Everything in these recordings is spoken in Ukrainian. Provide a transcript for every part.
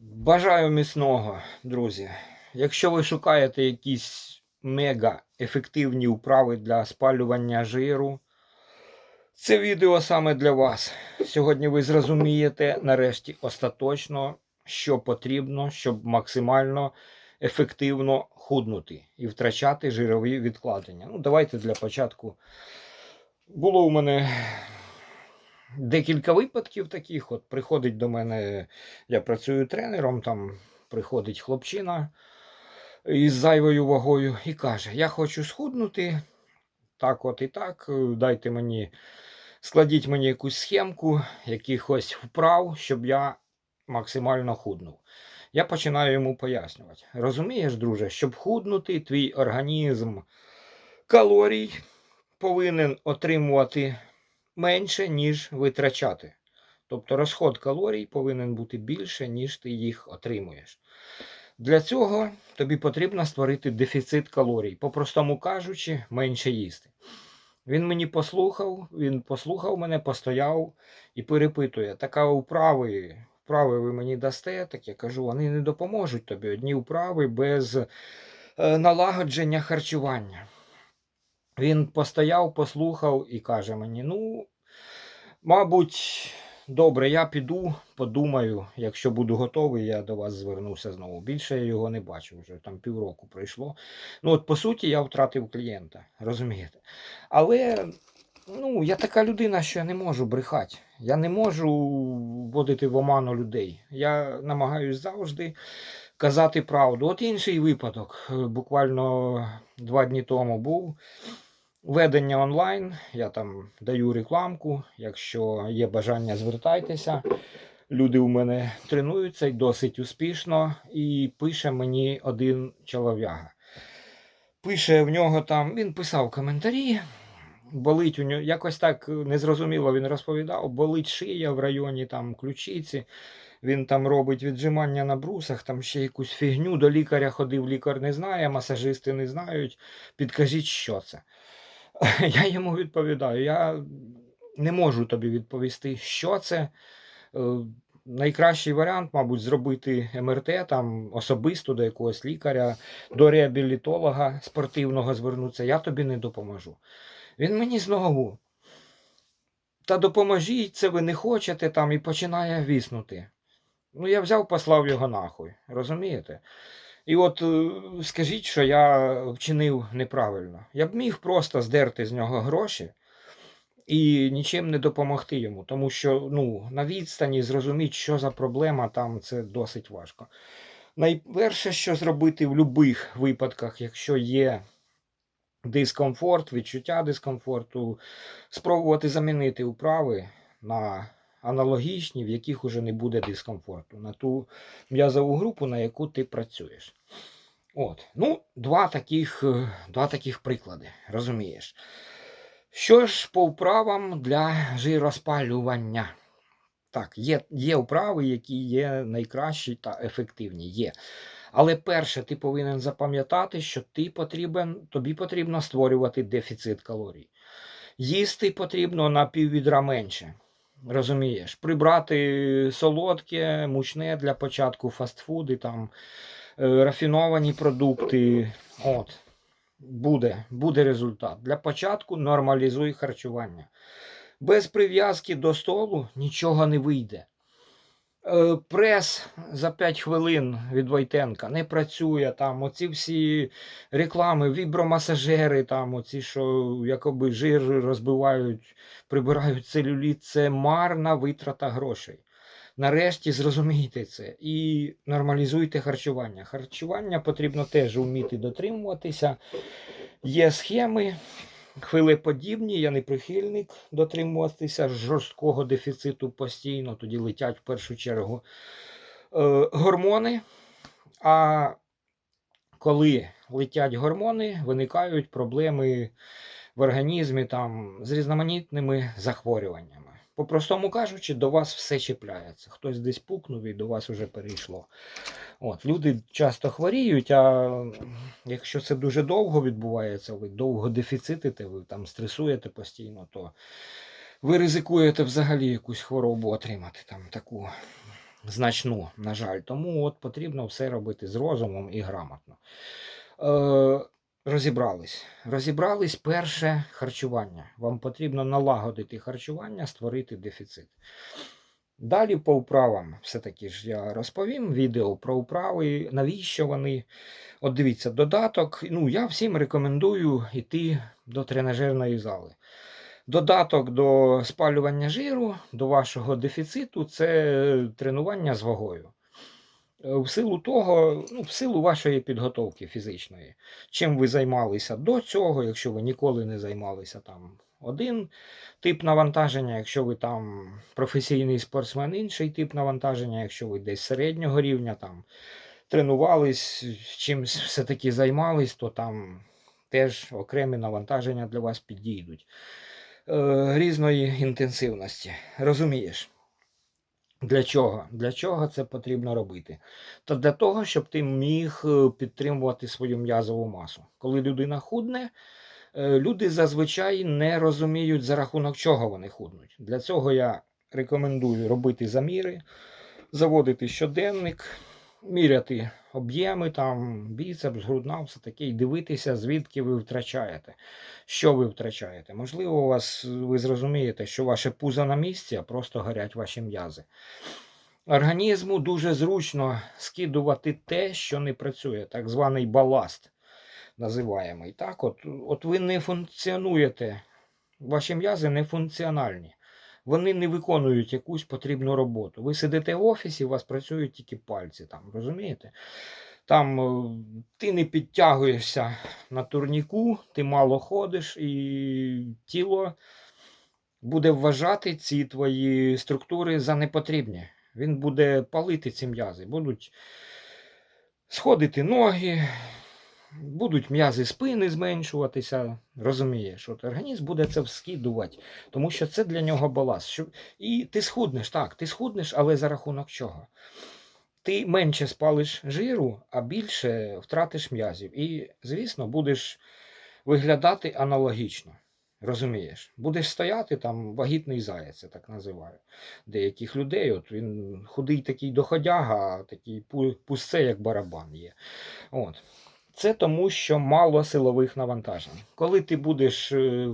Бажаю міцного, друзі. Якщо ви шукаєте якісь мега ефективні вправи для спалювання жиру, це відео саме для вас. Сьогодні ви зрозумієте нарешті остаточно, що потрібно, щоб максимально ефективно худнути і втрачати жирові відкладення. Ну, давайте для початку. Було у мене декілька випадків таких. От приходить до мене, я працюю тренером, там приходить хлопчина із зайвою вагою і каже: Я хочу схуднути. Так, от і так. е, Дайте мені, складіть мені якусь схемку, якихось вправ, щоб я максимально худнув. Я починаю йому пояснювати. Розумієш, друже, щоб худнути, твій організм калорій повинен отримувати менше, ніж витрачати. Тобто розход калорій повинен бути більше, ніж ти їх отримуєш. Для цього тобі потрібно створити дефіцит калорій, по-простому кажучи, менше їсти. Він мені послухав, він послухав мене, постояв і перепитує: така вправи, вправи ви мені дасте, так я кажу, вони не допоможуть тобі. Одні вправи без е, налагодження харчування. Він постояв, послухав і каже мені: ну, мабуть, добре, я піду, подумаю, якщо буду готовий, я до вас звернуся знову. Більше я його не бачив, вже там півроку пройшло. Ну, от по суті, я втратив клієнта, розумієте? Але ну, я така людина, що я не можу брехати. Я не можу вводити в оману людей. Я намагаюсь завжди казати правду. От інший випадок, е, буквально два дні тому був. Ведення онлайн, я там даю рекламку. Якщо є бажання, звертайтеся. Люди у мене тренуються і досить успішно. І пише мені один чолов'яга. Пише в нього там, він писав коментарі. Болить у нього, якось так незрозуміло він розповідав, болить шия в районі там ключиці. Він там робить віджимання на брусах, там ще якусь фігню. До лікаря ходив, лікар не знає, масажисти не знають. Підкажіть, що це. Я йому відповідаю: я не можу тобі відповісти, що це. Е, Найкращий варіант, мабуть, зробити МРТ там особисто до якогось лікаря, до реабілітолога спортивного звернутися. Я тобі не допоможу. Він мені знову. Та допоможіть, це ви не хочете там і починає віснути. Ну, я взяв, послав його нахуй, розумієте? І от е, скажіть, що я вчинив неправильно. Я б міг просто здерти з нього гроші і нічим не допомогти йому, тому що ну, на відстані зрозуміти, що за проблема там, це досить важко. Найперше, що зробити в будь-яких випадках, якщо є дискомфорт, відчуття дискомфорту, спробувати замінити вправи на аналогічні, в яких уже не буде дискомфорту, на ту м'язову групу, на яку ти працюєш. От. Ну, два таких, е, два таких приклади, розумієш. Що ж по вправам для жироспалювання? Так, є, є вправи, які є найкращі та ефективні. Є. Але перше, ти повинен запам'ятати, що ти потрібен, тобі потрібно створювати дефіцит калорій. Їсти потрібно на піввідра менше. Розумієш, прибрати солодке, мучне для початку фастфуди, там, е, рафіновані продукти. От, буде, буде результат. Для початку нормалізуй харчування. Без прив'язки до столу нічого не вийде. Е, Прес за 5 хвилин від Войтенка не працює. Там оці всі реклами, вібромасажери, там оці, що якоби жир розбивають, прибирають целюліт, це марна витрата грошей. Нарешті зрозумійте це і нормалізуйте харчування. Харчування потрібно теж вміти дотримуватися. Є схеми, хвилеподібні, я не прихильник дотримуватися жорсткого дефіциту постійно, тоді летять в першу чергу е, гормони. А коли летять гормони, виникають проблеми в організмі там, з різноманітними захворюваннями. По-простому кажучи, до вас все чіпляється. Хтось десь пукнув і до вас вже перейшло. От, люди часто хворіють, а якщо це дуже довго відбувається, ви довго дефіцитите, ви там стресуєте постійно, то ви ризикуєте взагалі якусь хворобу отримати, там таку значну, на жаль. Тому от потрібно все робити з розумом і грамотно. Е, розібрались. Розібрались перше харчування. Вам потрібно налагодити харчування, створити дефіцит. Далі по вправам, все-таки ж я розповім відео про вправи, навіщо вони. От дивіться, додаток. Ну, я всім рекомендую йти до тренажерної зали. Додаток до спалювання жиру, до вашого дефіциту це тренування з вагою. Е, В силу того, ну, в силу вашої підготовки фізичної. Чим ви займалися до цього, якщо ви ніколи не займалися там один тип навантаження, якщо ви там професійний спортсмен, інший тип навантаження, якщо ви десь середнього рівня там тренувались, чимось все-таки займались, то там теж окремі навантаження для вас підійдуть. Е, різної інтенсивності. Розумієш? Для чого? Для чого це потрібно робити? Та для того, щоб ти міг е, підтримувати свою м'язову масу. Коли людина худне, е, люди зазвичай не розуміють, за рахунок чого вони худнуть. Для цього я рекомендую робити заміри, заводити щоденник, міряти об'єми, там, біцепс, грудна, все таке, і дивитися, звідки ви втрачаєте. Що ви втрачаєте? Можливо, у вас ви зрозумієте, що ваше пузо на місці, а просто горять ваші м'язи. Організму дуже зручно скидувати те, що не працює, так званий баласт називаємо. І так, от, от ви не функціонуєте, ваші м'язи не функціональні. Вони не виконують якусь потрібну роботу. Ви сидите в офісі, у вас працюють тільки пальці, там, розумієте? Там е, ти не підтягуєшся на турніку, ти мало ходиш, і тіло буде вважати ці твої структури за непотрібні. Він буде палити ці м'язи, будуть сходити ноги, будуть м'язи спини зменшуватися. Розумієш, от організм буде це вскидувати, тому що це для нього баласт. Щоб... І ти схуднеш, так, ти схуднеш, але за рахунок чого? Ти менше спалиш жиру, а більше втратиш м'язів. І, звісно, будеш виглядати аналогічно. Розумієш, будеш стояти там вагітний заяць, я так називаю. Деяких людей, от він худий такий доходяга, а такий пу- пусце, як барабан є. От. Це тому, що мало силових навантажень. Коли ти будеш е,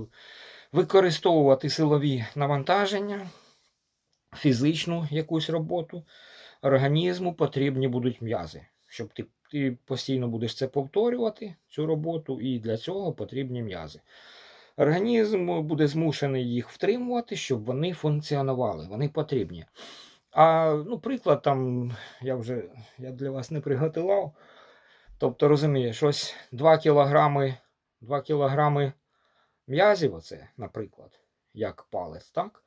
використовувати силові навантаження, фізичну якусь роботу, організму потрібні будуть м'язи. Щоб ти, ти постійно будеш це повторювати, цю роботу, і для цього потрібні м'язи. Організм буде змушений їх втримувати, щоб вони функціонували, вони потрібні. А ну, приклад там я вже я для вас не приготував. Тобто, розумієш, ось 2 кілограми, 2 кілограми м'язів, оце, наприклад, як палець, так?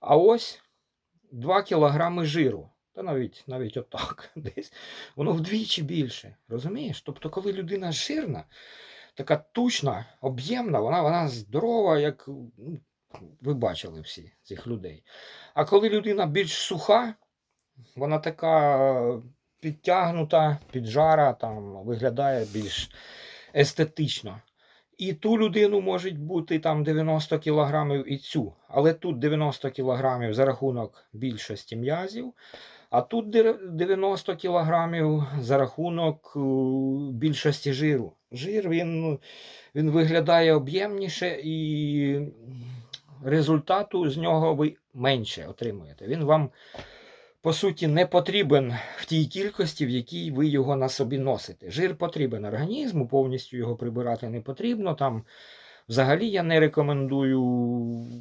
А ось 2 кілограми жиру. Та навіть навіть отак, десь. Воно вдвічі більше. Розумієш? Тобто, коли людина жирна, така тучна, об'ємна, вона, вона здорова, як ну, ви бачили всі цих людей. А коли людина більш суха, вона така підтягнута, піджара, там, виглядає більш естетично. І ту людину може бути там 90 кілограмів і цю. Але тут 90 кілограмів за рахунок більшості м'язів, а тут 90 кілограмів за рахунок е, більшості жиру. Жир він, він виглядає об'ємніше і результату з нього ви менше отримуєте. Він вам, по суті, не потрібен в тій кількості, в якій ви його на собі носите. Жир потрібен організму, повністю його прибирати не потрібно. Там Взагалі я не рекомендую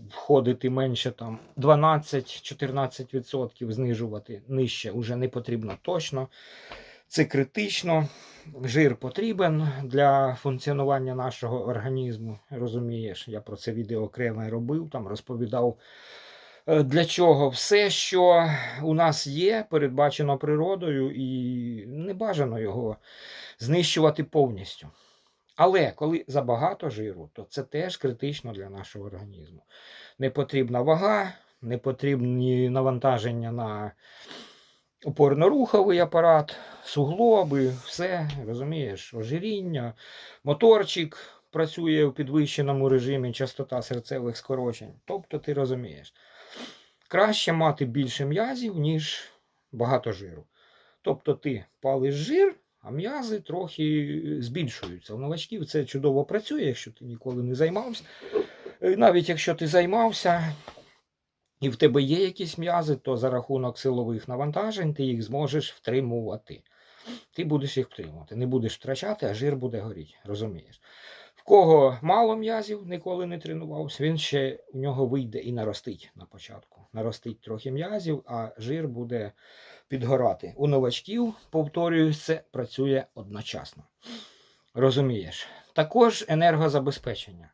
входити менше там 12-14% знижувати нижче вже не потрібно точно. Це критично. Жир потрібен для функціонування нашого організму. Розумієш, я про це відео окремо робив, там розповідав. Е, Для чого все, що у нас є, передбачено природою, і не бажано його знищувати повністю. Але коли забагато жиру, то це теж критично для нашого організму. Не потрібна вага, не потрібні навантаження на опорно-руховий апарат, суглоби, все, розумієш, ожиріння, моторчик працює в підвищеному режимі, частота серцевих скорочень. Тобто ти розумієш, краще мати більше м'язів, ніж багато жиру. Тобто ти палиш жир, а м'язи трохи збільшуються. У новачків це чудово працює, якщо ти ніколи не займався. Е, Навіть якщо ти займався і в тебе є якісь м'язи, то за рахунок силових навантажень ти їх зможеш втримувати. Ти будеш їх втримувати. Не будеш втрачати, а жир буде горіти. Розумієш? В кого мало м'язів, ніколи не тренувався, він ще у нього вийде і наростить на початку. Наростить трохи м'язів, а жир буде підгорати. У новачків, повторююсь, це працює одночасно. Розумієш? Також енергозабезпечення.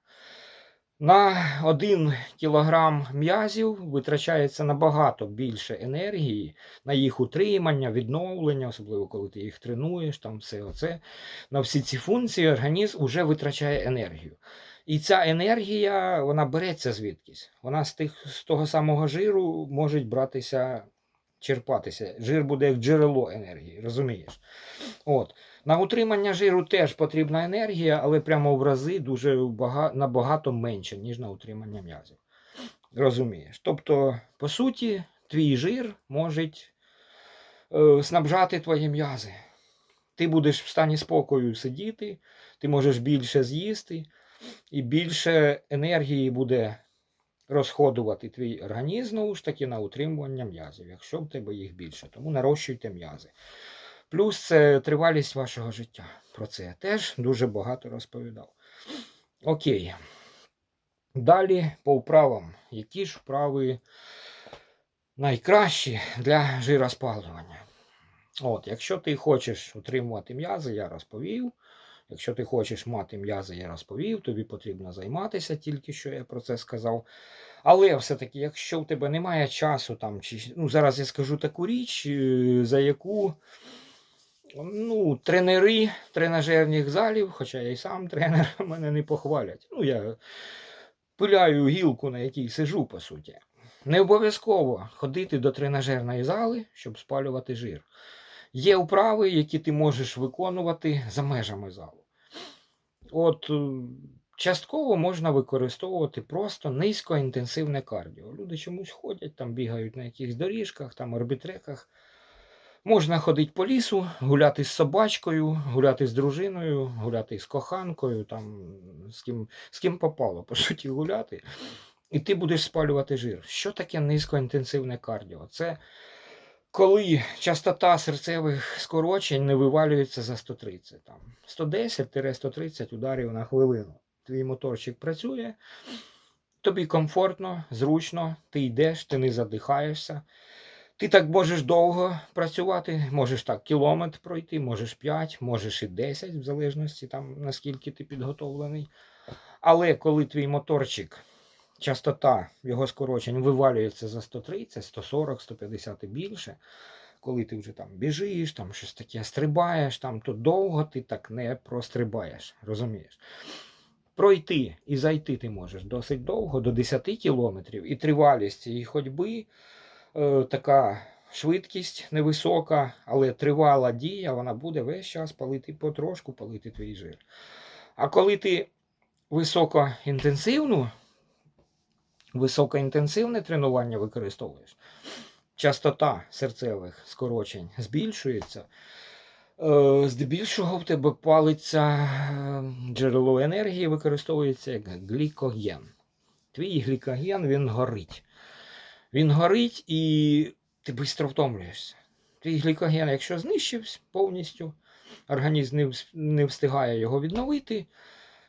На 1 кілограм м'язів витрачається набагато більше енергії на їх утримання, відновлення, особливо коли ти їх тренуєш, там все оце. На всі ці функції організм вже витрачає енергію. І ця енергія вона береться звідкись. Вона з, тих, з того самого жиру може братися, черпатися. Жир буде як джерело енергії, розумієш? От. На утримання жиру теж потрібна енергія, але прямо в рази дуже бага... набагато менше, ніж на утримання м'язів. Розумієш? Тобто, по суті, твій жир може е, снабжати твої м'язи. Ти будеш в стані спокою сидіти, ти можеш більше з'їсти, і більше енергії буде розходувати твій організм, знову ж таки, на утримування м'язів, якщо в тебе їх більше. Тому нарощуйте м'язи. Плюс це тривалість вашого життя. Про це я теж дуже багато розповідав. Окей. Далі по вправам. Які ж вправи найкращі для жироспалювання? От, Якщо ти хочеш утримувати м'язи, я розповів. Якщо ти хочеш мати м'язи, я розповів, тобі потрібно займатися, тільки що я про це сказав. Але все-таки, якщо в тебе немає часу, там, чи, ну, зараз я скажу таку річ, е, за яку ну, тренери тренажерних залів, хоча я і сам тренер, мене не похвалять. Ну, я пиляю гілку, на якій сижу, по суті. Не обов'язково ходити до тренажерної зали, щоб спалювати жир. Є вправи, які ти можеш виконувати за межами залу. От е, частково можна використовувати просто низькоінтенсивне кардіо. Люди чомусь ходять, там бігають на якихось доріжках, там орбітреках. Можна ходити по лісу, гуляти з собачкою, гуляти з дружиною, гуляти з коханкою, там, з ким, з ким попало, по суті, гуляти. І ти будеш спалювати жир. Що таке низькоінтенсивне кардіо? Це коли частота серцевих скорочень не вивалюється за 130, там 110-130 ударів на хвилину. Твій моторчик працює, тобі комфортно, зручно, ти йдеш, ти не задихаєшся. Ти так можеш довго працювати, можеш так кілометр пройти, можеш 5, можеш і 10, в залежності там, наскільки ти підготовлений. Але коли твій моторчик, частота його скорочень вивалюється за 130, 140, 150 і більше, коли ти вже там біжиш, там щось таке стрибаєш, там, то довго ти так не прострибаєш, розумієш? Пройти і зайти ти можеш досить довго, до 10 кілометрів, і тривалість цієї ходьби така швидкість невисока, але тривала дія, вона буде весь час палити потрошку, палити твій жир. А коли ти високоінтенсивну, високоінтенсивне тренування використовуєш, частота серцевих скорочень збільшується. Е, Здебільшого в тебе палиться е, джерело енергії, використовується як глікоген. Твій глікоген він горить. Він горить і ти швидко втомлюєшся. Твій глікоген, якщо знищився повністю, організм не встигає його відновити.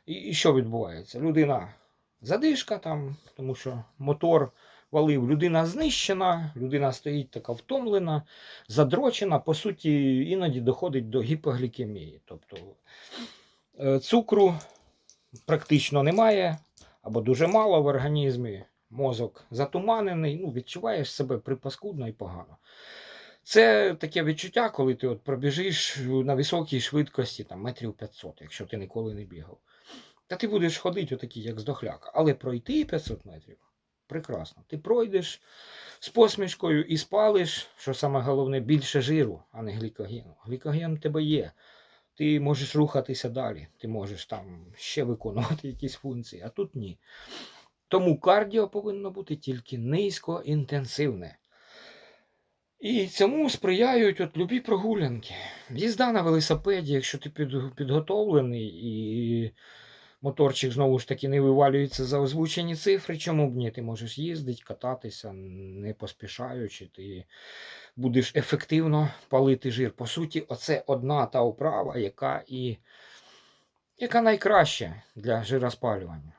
І, що відбувається? Людина задишка там, тому що мотор валив, людина знищена, людина стоїть така втомлена, задрочена, по суті, іноді доходить до гіпоглікемії. Тобто е, цукру практично немає, або дуже мало в організмі, мозок затуманений, ну, відчуваєш себе припаскудно і погано. Це таке відчуття, коли ти от пробіжиш на високій швидкості, там, метрів 500, якщо ти ніколи не бігав. Та ти будеш ходити отакий, як здохляк. Але пройти 500 метрів прекрасно. Ти пройдеш з посмішкою і спалиш, що саме головне, більше жиру, а не глікогену. Глікоген в тебе є. Ти можеш рухатися далі, ти можеш там ще виконувати якісь функції, а тут ні. Тому кардіо повинно бути тільки низькоінтенсивне. І цьому сприяють от любі прогулянки. Їзда на велосипеді, якщо ти під, підготовлений і моторчик знову ж таки не вивалюється за озвучені цифри, чому б ні? Ти можеш їздити, кататися, не поспішаючи, ти будеш ефективно палити жир. По суті, оце одна та вправа, яка і яка найкраща для жироспалювання.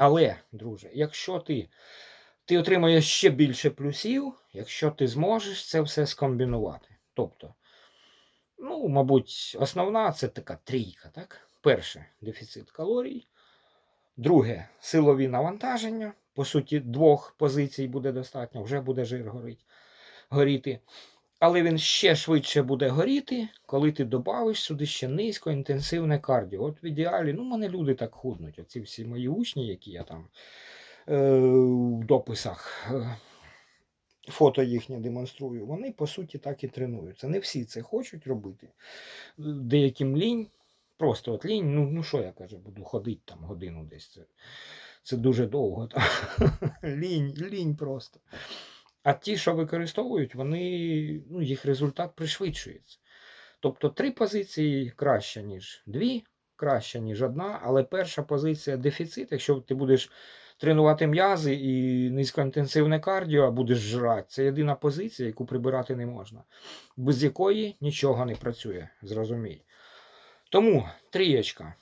Але, друже, якщо ти, ти отримаєш ще більше плюсів, якщо ти зможеш це все скомбінувати. Тобто, ну, мабуть, основна це така трійка. так? Перше дефіцит калорій. Друге силові навантаження. По суті, двох позицій буде достатньо, вже буде жир горіти. Але він ще швидше буде горіти, коли ти додавиш сюди ще низькоінтенсивне кардіо. От в ідеалі, ну, мене люди так худнуть. Оці всі мої учні, які я там е, в дописах е, фото їхнє демонструю, вони по суті так і тренуються. Не всі це хочуть робити. Деяким лінь, просто от лінь, ну, ну що я кажу, буду ходити там годину десь. Це, це дуже довго. Там. лінь, лінь просто. А ті, що використовують, вони, ну, їх результат пришвидшується. Тобто три позиції краще, ніж дві, краще, ніж одна, але перша позиція дефіцит. Якщо ти будеш тренувати м'язи і низькоінтенсивне кардіо, а будеш жрати, це єдина позиція, яку прибирати не можна, без якої нічого не працює, зрозумій. Тому трієчка.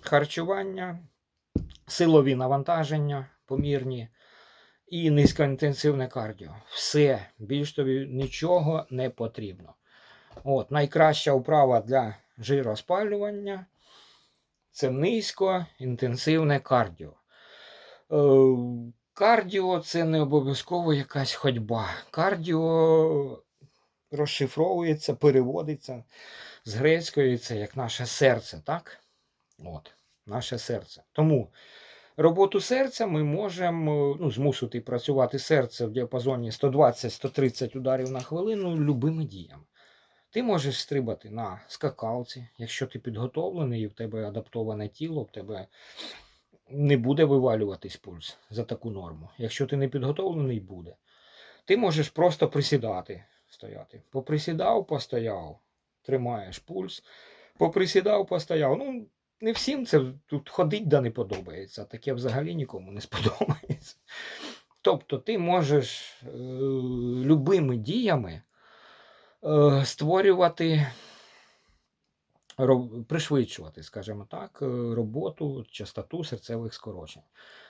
Харчування, силові навантаження помірні і низькоінтенсивне кардіо. Все, більш тобі нічого не потрібно. От, Найкраща вправа для жироспалювання це низькоінтенсивне кардіо. Е, Кардіо це не обов'язково якась ходьба. Кардіо розшифровується, переводиться з грецької, це як наше серце, так? От, наше серце. Тому роботу серця ми можемо ну, змусити працювати серце в діапазоні 120-130 ударів на хвилину любими діями. Ти можеш стрибати на скакалці, якщо ти підготовлений і в тебе адаптоване тіло, в тебе не буде вивалюватись пульс за таку норму. Якщо ти не підготовлений, буде. Ти можеш просто присідати, стояти. Поприсідав, постояв, тримаєш пульс, поприсідав, постояв. Ну, не всім це тут ходить да не подобається. Таке взагалі нікому не сподобається. Тобто ти можеш е, любими діями е, створювати, ро- пришвидшувати, скажімо так, е, роботу, частоту серцевих скорочень.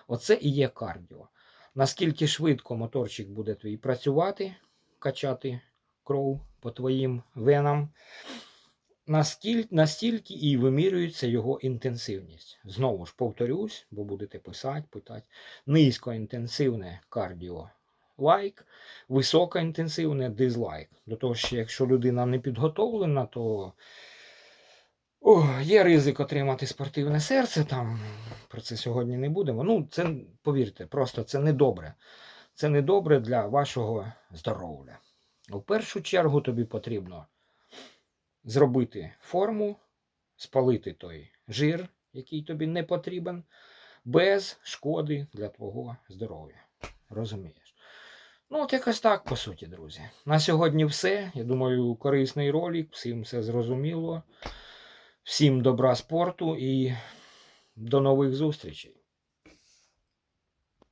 Оце і є кардіо. Наскільки швидко моторчик буде твій працювати, качати кров по твоїм венам, настільки і вимірюється його інтенсивність. Знову ж повторюсь, бо будете писати, питати. Низькоінтенсивне кардіо лайк, високоінтенсивне дизлайк. До того що якщо людина не підготовлена, то о, є ризик отримати спортивне серце. Там про це сьогодні не будемо. Ну, це повірте, просто це не добре. Це не добре для вашого здоров'я. У першу чергу тобі потрібно зробити форму, спалити той жир, який тобі не потрібен, без шкоди для твого здоров'я. Розумієш? Ну, от якось так, по суті, друзі. На сьогодні все. Я думаю, корисний ролик, всім все зрозуміло. Всім добра спорту і до нових зустрічей.